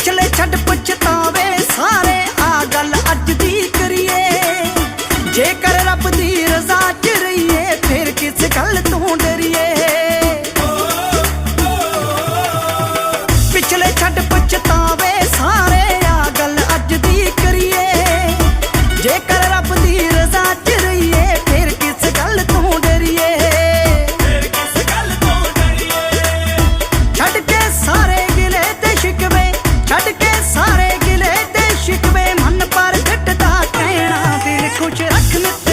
ਪਿਛਲੇ ਛੱਡ ਪਛਤਾਵੇ ਸਾਰੇ ਆ ਗੱਲ ਅੱਜ ਦੀ ਕਰੀਏ। ਜੇਕਰ ਰੱਬ ਦੀ ਰਜ਼ਾ ਚ ਰਹੀਏ, ਫਿਰ ਕਿਸ ਗੱਲ ਤੋਂ ਡਰੀਏ? ਪਿਛਲੇ ਛੱਡ ਪਛਤਾਵੇ ਸਾਰੇ ਆ ਗੱਲ ਅੱਜ ਦੀ ਕਰੀਏ। ਜੇਕਰ ਰੱਬ ਦੀ ਰਜ਼ਾ Can I commit?